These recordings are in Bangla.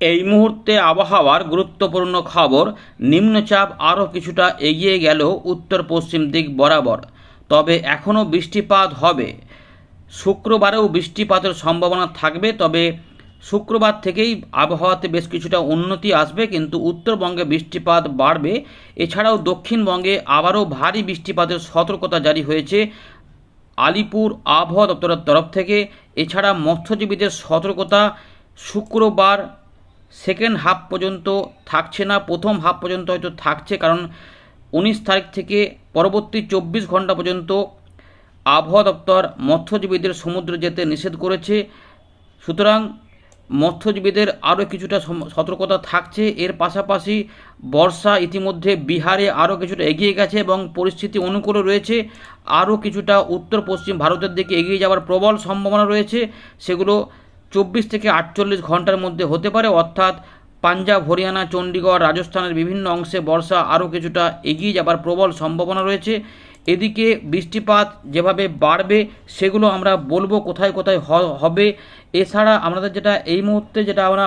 এই মুহূর্তে আবহাওয়ার গুরুত্বপূর্ণ খবর, নিম্নচাপ আরও কিছুটা এগিয়ে গেল উত্তর পশ্চিম দিক বরাবর। তবে এখনও বৃষ্টিপাত হবে। শুক্রবারেও বৃষ্টিপাতের সম্ভাবনা থাকবে, তবে শুক্রবার থেকেই আবহাওয়াতে বেশ কিছুটা উন্নতি আসবে, কিন্তু উত্তরবঙ্গে বৃষ্টিপাত বাড়বে। এছাড়াও দক্ষিণবঙ্গে আবারও ভারী বৃষ্টিপাতের সতর্কতা জারি হয়েছে আলিপুর আবহাওয়া দপ্তরের তরফ থেকে। এছাড়া মৎস্যজীবীদের সতর্কতা শুক্রবার সেকেন্ড হাফ পর্যন্ত থাকছে না, প্রথম হাফ পর্যন্ত হয়তো থাকছে, কারণ উনিশ তারিখ থেকে পরবর্তী চব্বিশ ঘণ্টা পর্যন্ত আবহাওয়া দপ্তর মৎস্যজীবীদের সমুদ্রে যেতে নিষেধ করেছে। সুতরাং মৎস্যজীবীদের আরও কিছুটা সতর্কতা থাকছে। এর পাশাপাশি বর্ষা ইতিমধ্যে বিহারে আরও কিছুটা এগিয়ে গেছে এবং পরিস্থিতি অনুকূলে রয়েছে। আরও কিছুটা উত্তর পশ্চিম ভারতের দিকে এগিয়ে যাওয়ার প্রবল সম্ভাবনা রয়েছে। সেগুলো চব্বিশ থেকে আটচল্লিশ ঘণ্টার মধ্যে হতে পারে, অর্থাৎ পাঞ্জাব, হরিয়ানা চণ্ডীগড় রাজস্থানের বিভিন্ন অংশে বর্ষা আরও কিছুটা এগিয়ে যাবার প্রবল সম্ভাবনা রয়েছে। এদিকে বৃষ্টিপাত যেভাবে বাড়বে সেগুলো আমরা বলব কোথায় কোথায় হবে। এছাড়া আমাদের যেটা এই মুহূর্তে যেটা আমরা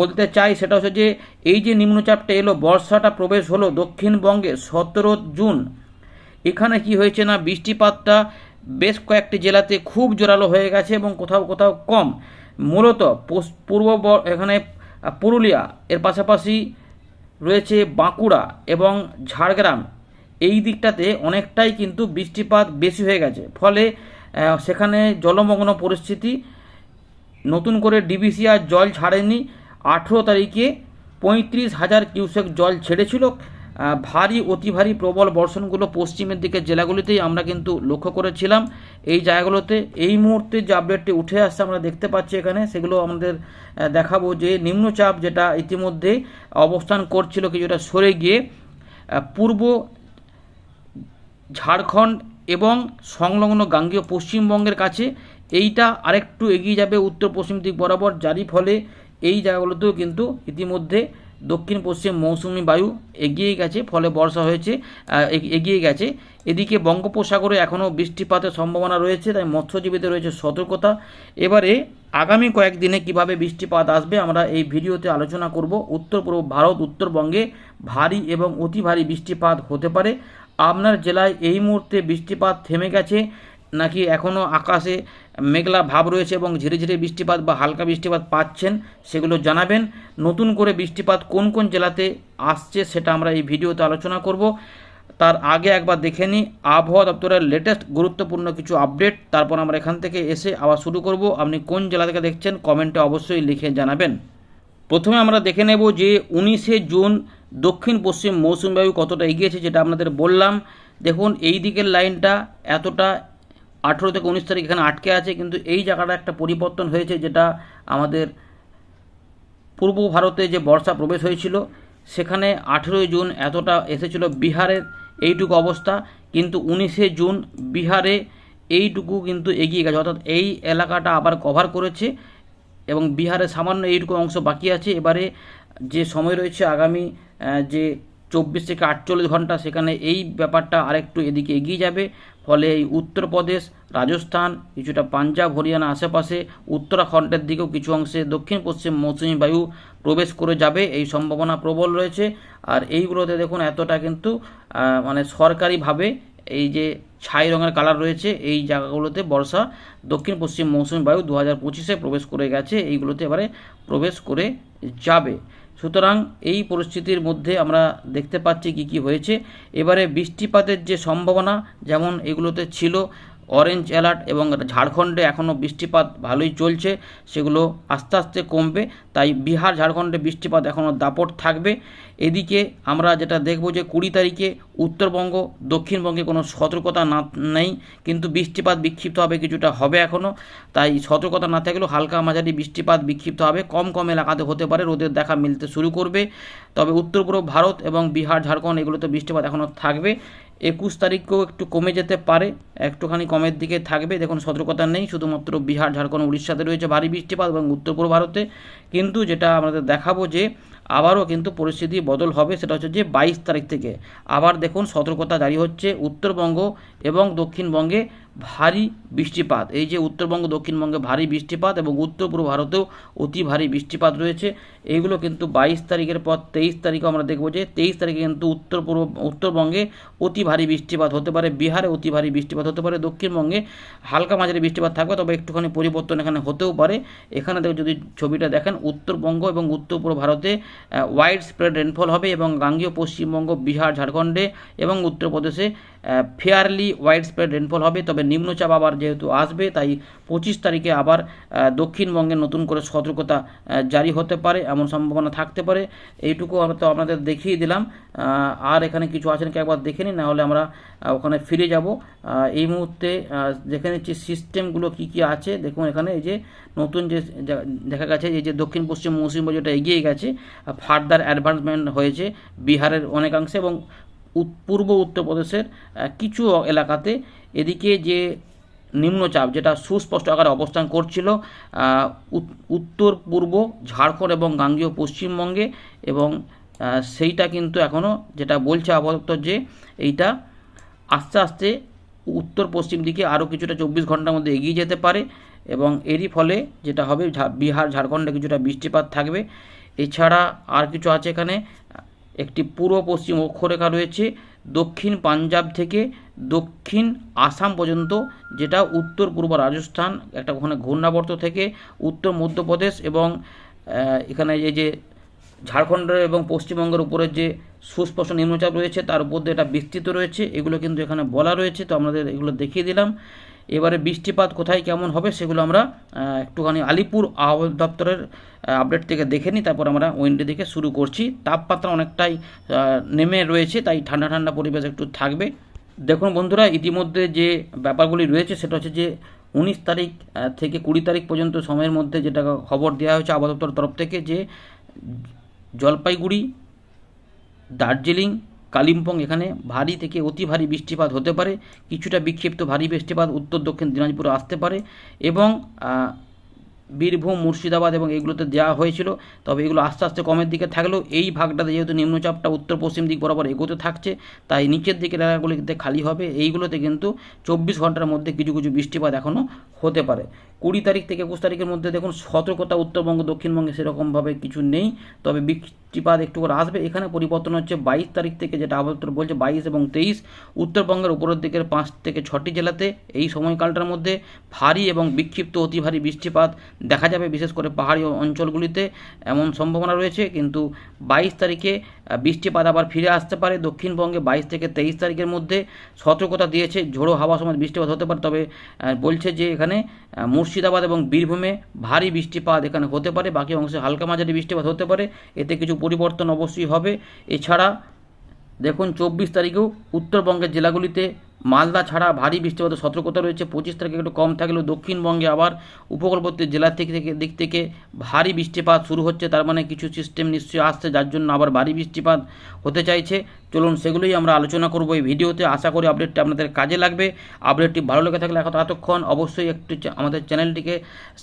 বলতে চাই সেটা হচ্ছে যে, এই যে নিম্নচাপটা এলো, বর্ষাটা প্রবেশ হলো দক্ষিণবঙ্গে সতেরো জুন। এখানে কি হয়েছে না, বৃষ্টিপাতটা বেশ কয়েকটি জেলাতে খুব জোরালো হয়ে গেছে এবং কোথাও কোথাও কম। মূলত পূর্ব এখানে পুরুলিয়া, এর পাশাপাশি রয়েছে বাঁকুড়া এবং ঝাড়গ্রাম। এই দিকটাতে অনেকটাই কিন্তু বৃষ্টিপাত বেশি হয়ে গেছে। ফলে সেখানে জলমগ্ন পরিস্থিতি, নতুন করে ডিবিসি আর জল ছাড়েনি। আঠেরো তারিখে পঁয়ত্রিশ হাজার কিউসেক জল ছেড়েছিল। ভারী, অতি ভারী প্রবল বর্ষণগুলো পশ্চিমের দিকের জেলাগুলিতেই আমরা কিন্তু লক্ষ্য করেছিলাম। এই জায়গাগুলোতে এই মুহূর্তে যে আপডেটটি উঠে আসছে আমরা দেখতে পাচ্ছি এখানে, সেগুলো আমাদের দেখাবো যে নিম্নচাপ যেটা ইতিমধ্যে অবস্থান করছিল কিছুটা সরে গিয়ে পূর্ব ঝাড়খণ্ড এবং সংলগ্ন গাঙ্গেয় পশ্চিমবঙ্গের কাছে এইটা আরেকটু এগিয়ে যাবে উত্তর পশ্চিম দিক বরাবর। যারই ফলে এই জায়গাগুলোতেও কিন্তু ইতিমধ্যে দক্ষিণ পশ্চিম মৌসুমি বায়ু এগিয়ে গেছে, ফলে বর্ষা হয়েছে এগিয়ে গেছে। এদিকে বঙ্গোপসাগরে এখনও বৃষ্টিপাতের সম্ভাবনা রয়েছে, তাই মৎস্যজীবীদের রয়েছে সতর্কতা। এবারে আগামী কয়েকদিনে কীভাবে বৃষ্টিপাত আসবে, আমরা এই ভিডিওতে আলোচনা করব। উত্তর পূর্ব ভারত, উত্তরবঙ্গে ভারী এবং অতি ভারী বৃষ্টিপাত হতে পারে। আপনার জেলায় এই মুহূর্তে বৃষ্টিপাত থেমে গেছে নাকি এখনও আকাশে মেঘলা ভাব রয়েছে এবং ঝিরে ঝিরে বৃষ্টিপাত বা হালকা বৃষ্টিপাত পাচ্ছেন সেগুলো জানাবেন। নতুন করে বৃষ্টিপাত কোন কোন জেলাতে আসছে সেটা আমরা এই ভিডিওতে আলোচনা করব। তার আগে একবার দেখে নিই। আবহাওয়া দপ্তরের লেটেস্ট গুরুত্বপূর্ণ কিছু আপডেট তারপর আমরা এখান থেকে এসে আবার শুরু করব। আপনি কোন জেলা থেকে দেখছেন কমেন্টে অবশ্যই লিখে জানাবেন। প্রথমে আমরা দেখে নেব যে উনিশে জুন দক্ষিণ পশ্চিম মৌসুমী বায়ু কতটা এগিয়েছে যেটা আপনাদের বললাম। দেখুন, এই দিকের লাইনটা এতটা আঠেরো থেকে উনিশ তারিখ এখানে আটকে আছে, কিন্তু এই জায়গাটা একটা পরিবর্তন হয়েছে যেটা আমাদের পূর্ব ভারতে যে বর্ষা প্রবেশ হয়েছিল, সেখানে আঠেরোই জুন এতটা এসেছিল বিহারের এইটুকু অবস্থা, কিন্তু উনিশে জুন বিহারে এইটুকু কিন্তু এগিয়ে গেছে। অর্থাৎ এই এলাকাটা আবার কভার করেছে এবং বিহারে সামান্য এইটুকু অংশ বাকি আছে। এবারে যে সময় রয়েছে আগামী যে চব্বিশ থেকে আটচল্লিশ ঘণ্টা সেখানে এই ব্যাপারটা আরেকটু এদিকে এগিয়ে যাবে। ফলে এই উত্তরপ্রদেশ, রাজস্থান, কিছুটা পাঞ্জাব, হরিয়ানা আশেপাশে উত্তরাখণ্ডের দিকেও কিছু অংশে দক্ষিণ পশ্চিম মৌসুমী বায়ু প্রবেশ করে যাবে। এই সম্ভাবনা প্রবল রয়েছে। আর এইগুলোতে দেখুন এতটা কিন্তু মানে সরকারিভাবে এই যে ছাই রঙের কালার রয়েছে, এই জায়গাগুলোতে বর্ষা দক্ষিণ পশ্চিম মৌসুমী বায়ু দু হাজার পঁচিশে প্রবেশ করে গেছে। এইগুলোতে এবারে প্রবেশ করে যাবে। সুতরাং এই পরিস্থিতির মধ্যে আমরা দেখতে পাচ্ছি কি কি হয়েছে। এবারে বৃষ্টিপাতের যে সম্ভাবনা, যেমন এগুলোতে ছিল অরেঞ্জ অ্যালার্ট এবং ঝাড়খণ্ডে এখনও বৃষ্টিপাত ভালোই চলছে, সেগুলো আস্তে আস্তে কমবে। তাই বিহার, ঝাড়খণ্ডে বৃষ্টিপাত এখনও দাপট থাকবে। এদিকে আমরা যেটা দেখব যে কুড়ি তারিখে উত্তরবঙ্গ, দক্ষিণবঙ্গে কোনো সতর্কতা না, নেই, কিন্তু বৃষ্টিপাত বিক্ষিপ্ত হবে কিছুটা হবে এখনও তাই সতর্কতা না থাকলেও হালকা মাঝারি বৃষ্টিপাত বিক্ষিপ্ত হবে। কম কম এলাকাতে হতে পারে, রোদের দেখা মিলতে শুরু করবে। তবে উত্তর পূর্ব ভারত এবং বিহার, ঝাড়খণ্ড এগুলোতে বৃষ্টিপাত এখনও থাকবে। একুশ তারিখকেও একটু কমে যেতে পারে, একটুখানি কমের দিকে থাকবে। দেখুন, সতর্কতা নেই, শুধুমাত্র বিহার, ঝাড়খণ্ড, উড়িষ্যাতে রয়েছে ভারী বৃষ্টিপাত এবং উত্তর পূর্ব ভারতে। কিন্তু যেটা আমাদের দেখাবো যে আবারও কিন্তু পরিস্থিতি বদল হবে, সেটা হচ্ছে যে বাইশ তারিখ থেকে। আবার দেখুন, সতর্কতা জারি হচ্ছে উত্তরবঙ্গ এবং দক্ষিণবঙ্গে ভারী বৃষ্টিপাত। এই যে উত্তরবঙ্গ, দক্ষিণবঙ্গে ভারী বৃষ্টিপাত এবং উত্তর পূর্ব ভারতেও অতি ভারী বৃষ্টিপাত রয়েছে এইগুলো কিন্তু বাইশ তারিখের পর তেইশ তারিখে আমরা দেখব যে তেইশ তারিখে কিন্তু উত্তর পূর্ব উত্তরবঙ্গে অতি ভারী বৃষ্টিপাত হতে পারে, বিহারে অতি ভারী বৃষ্টিপাত হতে পারে, দক্ষিণবঙ্গে হালকা মাঝারি বৃষ্টিপাত থাকবে, তবে একটুখানি পরিবর্তন এখানে হতেও পারে। এখানে যদি ছবিটা দেখেন, উত্তরবঙ্গ এবং উত্তর পূর্ব ভারতে ওয়াইড স্প্রেড রেনফল হবে এবং গাঙ্গীয় পশ্চিমবঙ্গ বিহার ঝাড়খণ্ডে এবং উত্তরপ্রদেশে ফেয়ারলি ওয়াইড স্প্রেড রেনফল হবে। তবে নিম্নচাপ আবার যেহেতু আসবে, তাই পঁচিশ তারিখে আবার দক্ষিণবঙ্গে নতুন করে সতর্কতা জারি হতে পারে, এমন সম্ভাবনা থাকতে পারে। এইটুকু আমরা তো আপনাদের দেখিয়ে দিলাম। আর এখানে কিছু আছে নাকি একবার দেখে নিন নাহলে আমরা ওখানে ফিরে যাব। এই মুহূর্তে দেখে নিচ্ছি সিস্টেমগুলো কি কি আছে। দেখুন এখানে এই যে নতুন যে দেখা গেছে এই যে দক্ষিণ পশ্চিম মৌসুমি যেটা এগিয়ে গেছে। ফার্দার অ্যাডভান্সমেন্ট হয়েছে বিহারের অনেকাংশে এবং পূর্ব উত্তরপ্রদেশের কিছু এলাকাতে এদিকে যে নিম্নচাপ যেটা সুস্পষ্ট আকারে অবস্থান করছিল উত্তর, পূর্ব, ঝাড়খণ্ড এবং গাঙ্গীয় পশ্চিমবঙ্গে এবং সেইটা কিন্তু এখনও যেটা বলছে আপাতত যে এইটা আস্তে আস্তে উত্তর পশ্চিম দিকে আরও কিছুটা চব্বিশ ঘণ্টার মধ্যে এগিয়ে যেতে পারে এবং এরই ফলে যেটা হবে বিহার, ঝাড়খণ্ডে কিছুটা বৃষ্টিপাত থাকবে। এছাড়া আর কিছু আছে এখানে? একটি পূর্ব পশ্চিম অক্ষরেখা রয়েছে, দক্ষিণ পাঞ্জাব থেকে দক্ষিণ আসাম পর্যন্ত, যেটা উত্তর পূর্ব রাজস্থান, একটা ওখানে ঘূর্ণাবর্ত থেকে উত্তর মধ্যপ্রদেশ এবং এখানে এই যে ঝাড়খণ্ড এবং পশ্চিমবঙ্গের উপরে যে সুস্পষ্ট নিম্নচাপ রয়েছে, তার উপর এটা বিস্তৃত রয়েছে। এগুলো কিন্তু এখানে বলা রয়েছে, তো আমাদের এগুলো দেখিয়ে দিলাম। এবারে বৃষ্টিপাত কোথায় কেমন হবে সেগুলো আমরা একটুখানি আলিপুর আবহাওয়া দপ্তরের আপডেট থেকে দেখে নিই, তারপর আমরা উইন্ডে দিকে শুরু করছি। তাপমাত্রা অনেকটাই নেমে রয়েছে, তাই ঠান্ডা ঠান্ডা পরিবেশ একটু থাকবে। দেখুন বন্ধুরা, ইতিমধ্যে যে ব্যাপারগুলি রয়েছে, সেটা হচ্ছে যে উনিশ তারিখ থেকে কুড়ি তারিখ পর্যন্ত সময়ের মধ্যে যেটা খবর দেওয়া হয়েছে আবহাওয়া দপ্তরের তরফ থেকে যে জলপাইগুড়ি, দার্জিলিং কালিম্পং এখানে ভারী থেকে অতি ভারী বৃষ্টিপাত হতে পারে, কিছুটা বিক্ষিপ্ত ভারী বৃষ্টিপাত উত্তর দক্ষিণ দিনাজপুরে আসতে পারে এবং বীরভূম, মুর্শিদাবাদ এবং এগুলোতে দেওয়া হয়েছিল, তবে এগুলো আস্তে আস্তে কমের দিকে থাকলেও এই ভাগটাতে যেহেতু নিম্নচাপটা উত্তর পশ্চিম দিক বরাবর এগোতে থাকছে, তাই নিচের দিকের এলাকাগুলিতে খালি হবে, এইগুলোতে কিন্তু চব্বিশ ঘণ্টার মধ্যে কিছু কিছু বৃষ্টিপাত এখনও হতে পারে। কুড়ি তারিখ থেকে একুশ তারিখের মধ্যে দেখুন সতর্কতা উত্তরবঙ্গ দক্ষিণবঙ্গে সেরকমভাবে কিছু নেই। তবে বৃষ্টিপাত একটু করে আসবে। এখানে পরিবর্তন হচ্ছে বাইশ তারিখ থেকে যেটা আবহাওয়া বলছে বাইশ এবং তেইশ। উত্তরবঙ্গের উপরের দিকের পাঁচ থেকে ছটি জেলাতে এই সময়কালটার মধ্যে ভারী এবং বিক্ষিপ্ত অতি ভারী বৃষ্টিপাত দেখা যাবে বিশেষ করে পাহাড়ি অঞ্চলগুলিতে। এমন সম্ভাবনা রয়েছে কিন্তু বাইশ তারিখে বৃষ্টিপাত আবার ফিরে আসতে পারে। দক্ষিণবঙ্গে বাইশ থেকে তেইশ তারিখের মধ্যে সতর্কতা দিয়েছে। ঝোড়ো হাওয়া সময় বৃষ্টিপাত হতে পারে। তবে বলছে যে এখানে আহ, মুর্শিদাবাদ এবং বীরভূমে ভারী বৃষ্টিপাত এখানে হতে পারে, বাকি অংশে হালকা মাঝারি বৃষ্টিপাত হতে পারে। এতে কিছু পরিবর্তন অবশ্যই হবে। এছাড়া দেখুন, চব্বিশ তারিখেও উত্তরবঙ্গের জেলাগুলিতে মালদা ছাড়া ভারী বৃষ্টিপাতের সতর্কতা রয়েছে। পঁচিশ তারিখে একটু কম থাকলেও দক্ষিণবঙ্গে আবার উপকূলবর্তী জেলা থেকে থেকে দিক থেকে ভারী বৃষ্টিপাত শুরু হচ্ছে। তার মানে কিছু সিস্টেম নিশ্চয়ই আসছে, যার জন্য আবার ভারী বৃষ্টিপাত হতে চাইছে। চলুন সেগুলোই আমরা আলোচনা করব এই ভিডিওতে। আশা করি আপডেটটি আপনাদের কাজে লাগবে। আপডেটটি ভালো লেগে থাকলে এখন এতক্ষণ অবশ্যই একটু আমাদের চ্যানেলটিকে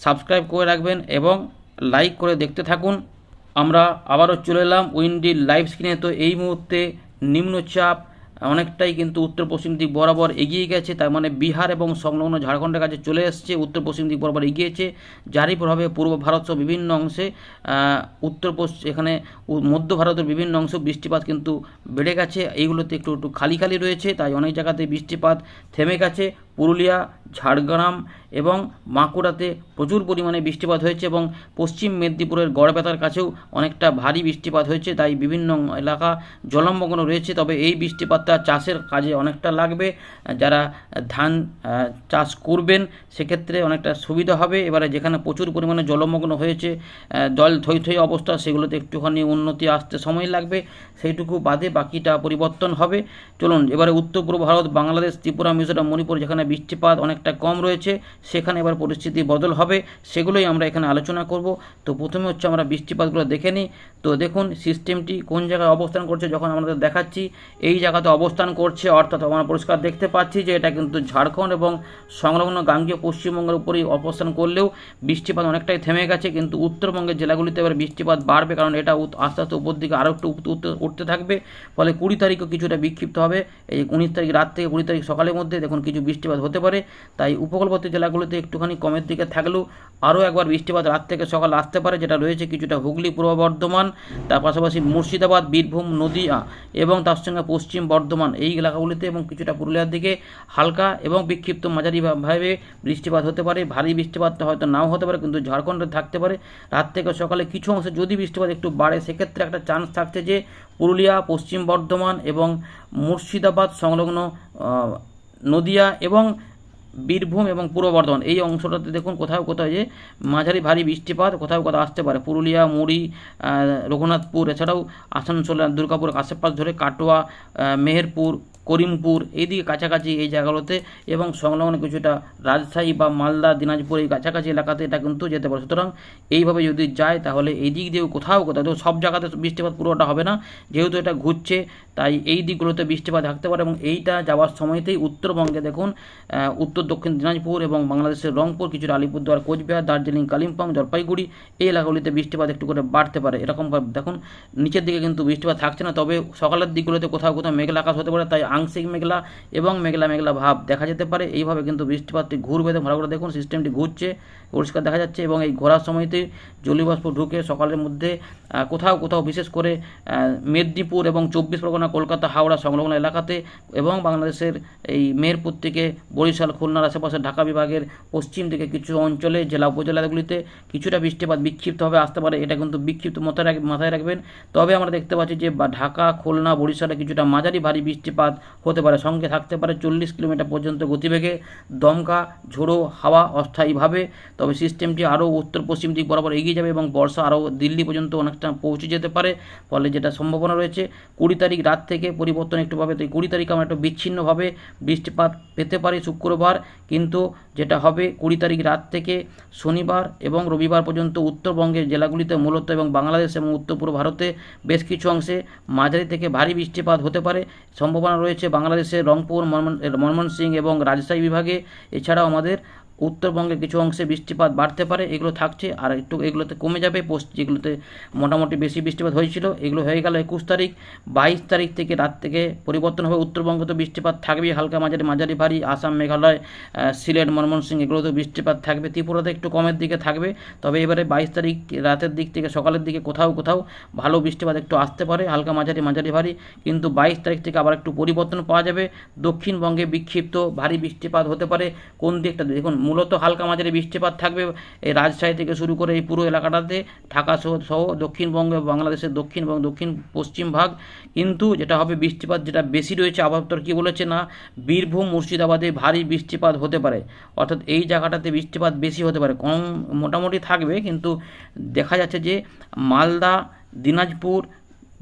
সাবস্ক্রাইব করে রাখবেন এবং লাইক করে দেখতে থাকুন। আমরা আবারও চলে এলাম উইন্ডি লাইভ স্ক্রিনে তো এই মুহূর্তে নিম্নচাপ অনেকটাই কিন্তু উত্তর পশ্চিম দিক বরাবর এগিয়ে গেছে, তার মানে বিহার এবং সংলগ্ন ঝাড়খণ্ডের কাছে চলে এসছে উত্তর পশ্চিম দিক বরাবর এগিয়েছে যারই প্রভাবে পূর্ব ভারতসহ বিভিন্ন অংশে উত্তর পশ্চিম এখানে মধ্য ভারতের বিভিন্ন অংশে বৃষ্টিপাত কিন্তু বেড়ে গেছে। এইগুলোতে একটু একটু খালি খালি রয়েছে, তাই অনেক জায়গাতে বৃষ্টিপাত থেমে গেছে। পুরুলিয়া, ঝাড়গ্রাম এবং বাঁকুড়াতে প্রচুর পরিমাণে বৃষ্টিপাত হয়েছে এবং পশ্চিম মেদিনীপুরের গড়বেতার কাছেও অনেকটা ভারী বৃষ্টিপাত হয়েছে, তাই বিভিন্ন এলাকা জলমগ্ন রয়েছে। তবে এই বৃষ্টিপাতটা চাষের কাজে অনেকটা লাগবে। যারা ধান চাষ করবেন, সেক্ষেত্রে অনেকটা সুবিধা হবে। এবারে যেখানে প্রচুর পরিমাণে জলমগ্ন হয়েছে জল থই থই অবস্থা, সেগুলোতে একটুখানি উন্নতি আসতে সময় লাগবে, সেইটুকু বাদে বাকিটা পরিবর্তন হবে। চলুন, এবারে উত্তর পূর্ব ভারত, বাংলাদেশ, ত্রিপুরা, মিজোরাম, মণিপুর, যেখানে বৃষ্টিপাত অনেকটা কম রয়েছে, সেখানে এবার পরিস্থিতি বদল হবে, সেগুলোই আমরা এখানে আলোচনা করব। তো প্রথমে হচ্ছে আমরা বৃষ্টিপাতগুলো দেখে নিই। তো দেখুন, সিস্টেমটি কোন জায়গায় অবস্থান করছে যখন আমাদের দেখাচ্ছি, এই জায়গাতে অবস্থান করছে, অর্থাৎ আমরা পরিষ্কার দেখতে পাচ্ছি যে এটা কিন্তু ঝাড়খণ্ড এবং সংলগ্ন গাঙ্গীয় পশ্চিমবঙ্গের উপরেই অবস্থান করলেও বৃষ্টিপাত অনেকটাই থেমে গেছে, কিন্তু উত্তরবঙ্গের জেলাগুলিতে এবার বৃষ্টিপাত বাড়বে, কারণ এটা আস্তে আস্তে উপর দিকে আরও একটু উঠতে থাকবে। ফলে কুড়ি তারিখও কিছুটা বিক্ষিপ্ত হবে। এই উনিশ তারিখ রাত থেকে কুড়ি তারিখ সকালের মধ্যে দেখুন কিছু বৃষ্টিপাত হতে পারে, তাই উপকূলবর্তী জেলাগুলিতে একটুখানি কমের দিকে থাকলেও আরও একবার বৃষ্টিপাত রাত থেকে সকাল আসতে পারে, যেটা রয়েছে কিছুটা হুগলি, পূর্ব বর্ধমান, তার পাশাপাশি মুর্শিদাবাদ, বীরভূম, নদীয়া এবং তার সঙ্গে পশ্চিম বর্ধমান। এই এলাকাগুলিতে এবং কিছুটা পুরুলিয়ার দিকে হালকা এবং বিক্ষিপ্ত মাঝারি ভা- ভাবে বৃষ্টিপাত হতে পারে। ভারী বৃষ্টিপাতটা হয়তো নাও হতে পারে, কিন্তু ঝাড়খণ্ডে থাকতে পারে। রাত থেকে সকালে কিছু অংশে যদি বৃষ্টিপাত একটু বাড়ে, সেক্ষেত্রে একটা চান্স থাকছে যে পুরুলিয়া, পশ্চিম বর্ধমান এবং মুর্শিদাবাদ সংলগ্ন নদিয়া এবং বীরভূম এবং পূর্ব বর্ধমান। এই অংশটাতে দেখুন কোথাও কোথাও যে মাঝারি ভারী বৃষ্টিপাত কোথাও কোথাও আসতে পারে। পুরুলিয়া, মুড়ি রঘুনাথপুর, এছাড়াও আসানসোল, দুর্গাপুর আশেপাশ ধরে কাটোয়া মেহেরপুর করিমপুর এইদিকে কাছাকাছি এই জায়গাগুলোতে এবং সংলগ্ন কিছুটা রাজশাহী বা মালদা, দিনাজপুর এই কাছাকাছি এলাকাতে এটা কিন্তু যেতে পারে। সুতরাং এইভাবে যদি যায় তাহলে এই দিক দিয়েও কোথাও কোথাও সব জায়গাতে বৃষ্টিপাত পুরোটা হবে না, যেহেতু এটা ঘুরছে, তাই এই দিকগুলোতে বৃষ্টিপাত থাকতে পারে এবং এইটা যাওয়ার সময়তেই উত্তরবঙ্গে দেখুন উত্তর, দক্ষিণ দিনাজপুর এবং বাংলাদেশের রংপুর, কিছুটা আলিপুরদুয়ার, কোচবিহার, দার্জিলিং, কালিম্পং, জলপাইগুড়ি এই এলাকাগুলিতে বৃষ্টিপাত একটু করে বাড়তে পারে। এরকমভাবে দেখুন, নিচের দিকে কিন্তু বৃষ্টিপাত থাকছে না, তবে সকালের দিকগুলোতে কোথাও কোথাও মেঘলা আকাশ হতে পারে, তাই আংশিক মেঘলা এবং মেঘলা মেঘলা ভাব দেখা যেতে পারে। এইভাবে কিন্তু বৃষ্টিপাতটি ঘুরবে। ভালো করে দেখুন, সিস্টেমটি ঘুরছে, পরিষ্কার দেখা যাচ্ছে এবং এই ঘোরার সময়তে জলীয়বাষ্প ঢুকে সকালের মধ্যে কোথাও কোথাও বিশেষ করে মেদিনীপুর এবং চব্বিশ পরগনা, কলকাতা, হাওড়া সংলগ্ন এলাকাতে এবং বাংলাদেশের এই মেহেরপুর থেকে বরিশাল, খুলনার আশেপাশে ঢাকা বিভাগের পশ্চিম দিকে কিছু অঞ্চলে, জেলা উপজেলাগুলিতে কিছুটা বৃষ্টিপাত বিক্ষিপ্তভাবে আসতে পারে। এটা কিন্তু বিক্ষিপ্ত মাথায় মাথায় রাখবেন। তবে আমরা দেখতে পাচ্ছি যে ঢাকা, খুলনা, বরিশালে কিছুটা মাঝারি ভারী বৃষ্টিপাত হতে পারে। সঙ্গে থাকতে পারে চল্লিশ কিলোমিটার পর্যন্ত গতিবেগে, দমকা, ঝোড়ো, হাওয়া, অস্থায়ীভাবে। তবে সিস্টেমটি আরও উত্তর পশ্চিম দিক বরাবর এগিয়ে যাবে এবং বর্ষা আরও দিল্লি পর্যন্ত অনেকটা পৌঁছে যেতে পারে। ফলে যেটা সম্ভাবনা রয়েছে, কুড়ি তারিখ রাত থেকে পরিবর্তন একটু পাবে। তো কুড়ি তারিখ আমরা একটু বিচ্ছিন্নভাবে বৃষ্টিপাত পেতে পারি শুক্রবার। কিন্তু যেটা হবে, কুড়ি তারিখ রাত থেকে শনিবার এবং রবিবার পর্যন্ত উত্তরবঙ্গের জেলাগুলিতে মূলত এবং বাংলাদেশ এবং উত্তর পূর্ব ভারতে বেশ কিছু অংশে মাঝারি থেকে ভারী বৃষ্টিপাত হতে পারে। সম্ভাবনা রয়েছে বাংলাদেশের রংপুর মনমোহন সিং এবং রাজশাহী বিভাগে। এছাড়াও আমাদের উত্তরবঙ্গের কিছু অংশে বৃষ্টিপাত বাড়তে পারে, এগুলো থাকছে। আর একটু এগুলোতে কমে যাবে, পোস্ট যেগুলোতে মোটামুটি বেশি বৃষ্টিপাত হয়েছিল, এগুলো হয়ে গেল একুশ তারিখ। বাইশ তারিখ থেকে রাত থেকে পরিবর্তন হবে উত্তরবঙ্গে তো বৃষ্টিপাত থাকবেই, হালকা মাঝারি মাঝারি ভারী, আসাম, মেঘালয় সিলেট, ময়মনসিংহ, এগুলোতেও বৃষ্টিপাত থাকবে। ত্রিপুরাতে একটু কমের দিকে থাকবে, তবে এবারে বাইশ তারিখ রাতের দিক থেকে সকালের দিকে কোথাও কোথাও ভালো বৃষ্টিপাত একটু আসতে পারে, হালকা মাঝারি মাঝারি ভারী। কিন্তু বাইশ তারিখ থেকে আবার একটু পরিবর্তন পাওয়া যাবে। দক্ষিণবঙ্গে বিক্ষিপ্ত ভারী বৃষ্টিপাত হতে পারে। কোন দিকটা? দেখুন মূলত হালকা মাঝারি বৃষ্টিপাত থাকবে। এই রাজশাহী থেকে শুরু করে এই পুরো এলাকাটাতে ঢাকা সহ দক্ষিণবঙ্গ বাংলাদেশের দক্ষিণ এবং দক্ষিণ পশ্চিম ভাগ। কিন্তু যেটা হবে বৃষ্টিপাত যেটা বেশি রয়েছে, আবহাওয়া কী বলেছে না, বীরভূম, মুর্শিদাবাদে ভারী বৃষ্টিপাত হতে পারে। অর্থাৎ এই জায়গাটাতে বৃষ্টিপাত বেশি হতে পারে। কম মোটামুটি থাকবে, কিন্তু দেখা যাচ্ছে যে মালদা, দিনাজপুর,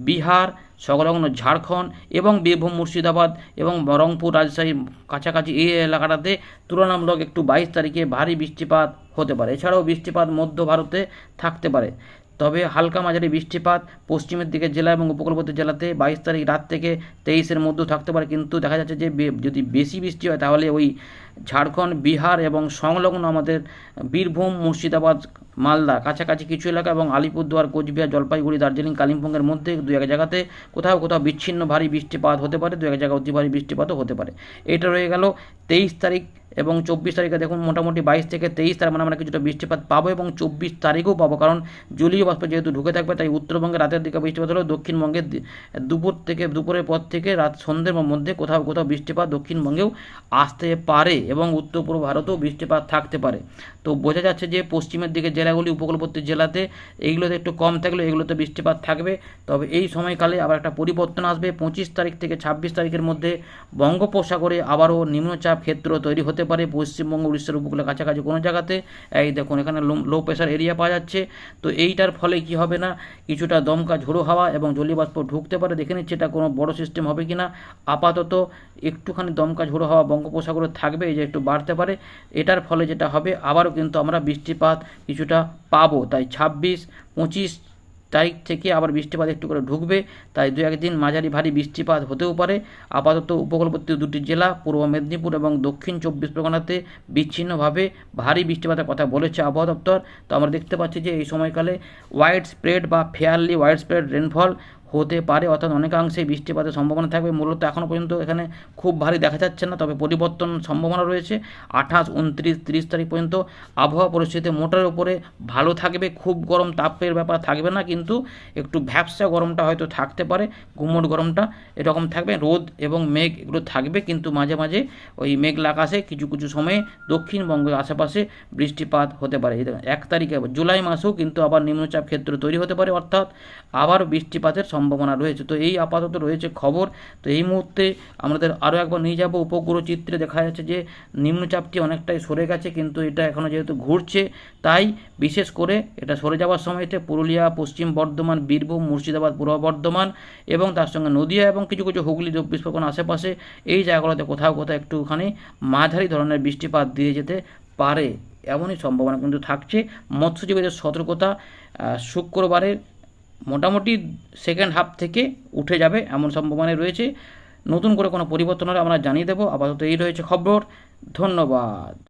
বিহার সংলগ্ন ঝাড়খণ্ড এবং বীরভূম, মুর্শিদাবাদ এবং রংপুর রাজশাহীর কাছাকাছি এই এলাকাটাতে তুলনামূলক একটু বাইশ তারিখে ভারী বৃষ্টিপাত হতে পারে। এছাড়াও বৃষ্টিপাত মধ্য ভারতে থাকতে পারে। তবে হালকা মাঝারি বৃষ্টিপাত পশ্চিমের দিকে জেলা এবং উপকূলবর্তী জেলাতে বাইশ তারিখ রাত থেকে তেইশের মধ্যেও থাকতে পারে। কিন্তু দেখা যাচ্ছে যে যদি বেশি বৃষ্টি হয় তাহলে ওই ঝাড়খণ্ড, বিহার এবং সংলগ্ন আমাদের বীরভূম, মুর্শিদাবাদ মালদা, কাছাকাছি কিছু এলাকা এবং আলিপুরদুয়ার, কোচবিহার, জলপাইগুড়ি, দার্জিলিং, কালিম্পংয়ের মধ্যে দু এক জায়গাতে কোথাও কোথাও বিচ্ছিন্ন ভারী বৃষ্টিপাত হতে পারে দু এক জায়গায় অতি ভারী বৃষ্টিপাতও হতে পারে। এটা রয়ে গেল তেইশ তারিখ এবং চব্বিশ তারিখে দেখুন মোটামুটি বাইশ থেকে তেইশ তারিখ মানে আমরা কিছুটা বৃষ্টিপাত পাবো এবং চব্বিশ তারিখেও পাবো। কারণ জলীয় বাষ্প যেহেতু ঢুকে থাকবে, তাই উত্তরবঙ্গে রাতের দিকে বৃষ্টিপাত হলেও দক্ষিণবঙ্গে দুপুর থেকে, দুপুরের পর থেকে রাত সন্ধ্যের মধ্যে কোথাও কোথাও বৃষ্টিপাত দক্ষিণবঙ্গেও আসতে পারে এবং উত্তর পূর্ব ভারতেও বৃষ্টিপাত থাকতে পারে। তো বোঝা যাচ্ছে যে পশ্চিমের দিকে জেলাগুলি, উপকূলবর্তী জেলাতে এইগুলোতে একটু কম থাকলেও এগুলোতে বৃষ্টিপাত থাকবে। তবে এই সময়কালে আবার একটা পরিবর্তন আসবে। পঁচিশ তারিখ থেকে ছাব্বিশ তারিখের মধ্যে বঙ্গোপসাগরে আবারও নিম্নচাপ ক্ষেত্র তৈরি হতে হতে পারে, পশ্চিমবঙ্গ, উড়িষ্যার উপকূলের কাছাকাছি কোনো জায়গাতে। এই দেখুন, এখানে লো প্রেশার এরিয়া পাওয়া যাচ্ছে। তো এইটার ফলে কি হবে না, কিছুটা দমকা ঝোড়ো হাওয়া এবং জলীয় বাষ্প ঢুকতে পারে। দেখে নিচ্ছি এটা কোনো বড় সিস্টেম হবে কি না আপাতত একটুখানি দমকা ঝোড়ো হাওয়া বঙ্গোপসাগরে থাকবে যে একটু বাড়তে পারে। এটার ফলে যেটা হবে, আবারও কিন্তু আমরা বৃষ্টিপাত কিছুটা পাবো। তাই ছাব্বিশ, পঁচিশ তারিখ থেকে আবার বৃষ্টিপাত একটু করে ঢুকবে। তাই দু একদিন মাঝারি ভারী বৃষ্টিপাত হতেও পারে। আপাতত উপকূলবর্তী দুটি জেলা, পূর্ব মেদিনীপুর এবং দক্ষিণ চব্বিশ পরগনাতে বিচ্ছিন্নভাবে ভারী বৃষ্টিপাতের কথা বলেছে আবহাওয়া দপ্তর। তো আমরা দেখতে পাচ্ছি যে এই সময়কালে ওয়াইড স্প্রেড বা ফেয়ারলি ওয়াইড স্প্রেড রেনফল হতে পারে, অর্থাৎ অনেকাংশে বৃষ্টিপাতের সম্ভাবনা থাকবে। মূলত এখনও পর্যন্ত এখানে খুব ভারী দেখা যাচ্ছে না, তবে পরিবর্তন সম্ভাবনা রয়েছে। আঠাশ, উনত্রিশ, তিরিশ তারিখ পর্যন্ত আবহাওয়া পরিস্থিতি মোটার উপরে ভালো থাকবে, খুব গরম তাপের ব্যাপার থাকবে না, কিন্তু একটু ভ্যাবসা গরমটা হয়তো থাকতে পারে, গুমোট গরমটা এরকম থাকবে। রোদ এবং মেঘ এগুলো থাকবে, কিন্তু মাঝে মাঝে ওই মেঘলা আকাশে কিছু কিছু সময়ে দক্ষিণবঙ্গের আশেপাশে বৃষ্টিপাত হতে পারে। এক তারিখে জুলাই মাসেও কিন্তু আবার নিম্নচাপ ক্ষেত্র তৈরি হতে পারে, অর্থাৎ আবার বৃষ্টিপাতের সম্ভাবনা রয়েছে। তো এই আপাতত রয়েছে খবর। তো এই মুহূর্তে আমাদের আরও একবার নিয়ে যাব উপগ্রহ চিত্রে। দেখা যাচ্ছে যে নিম্নচাপটি অনেকটাই সরে গেছে, কিন্তু এটা এখনও যেহেতু ঘুরছে, তাই বিশেষ করে এটা সরে যাওয়ার সময়তে পুরুলিয়া, পশ্চিম বর্ধমান, বীরভূম, মুর্শিদাবাদ, পূর্ব বর্ধমান এবং তার সঙ্গে নদিয়া এবং কিছু কিছু হুগলি, চব্বিশ পরগনা আশেপাশে এই জায়গাগুলোতে কোথাও কোথাও একটুখানি মাঝারি ধরনের বৃষ্টিপাত দিয়ে যেতে পারে। এমনই সম্ভাবনা কিন্তু থাকছে। মৎস্যজীবীদের সতর্কতা শুক্রবারের মোটামুটি সেকেন্ড হাফ থেকে উঠে যাবে এমন সম্ভাবনা রয়েছে। নতুন করে কোনো পরিবর্তন হলে আমরা জানিয়ে দেবো। আপাতত এই রয়েছে খবর। ধন্যবাদ।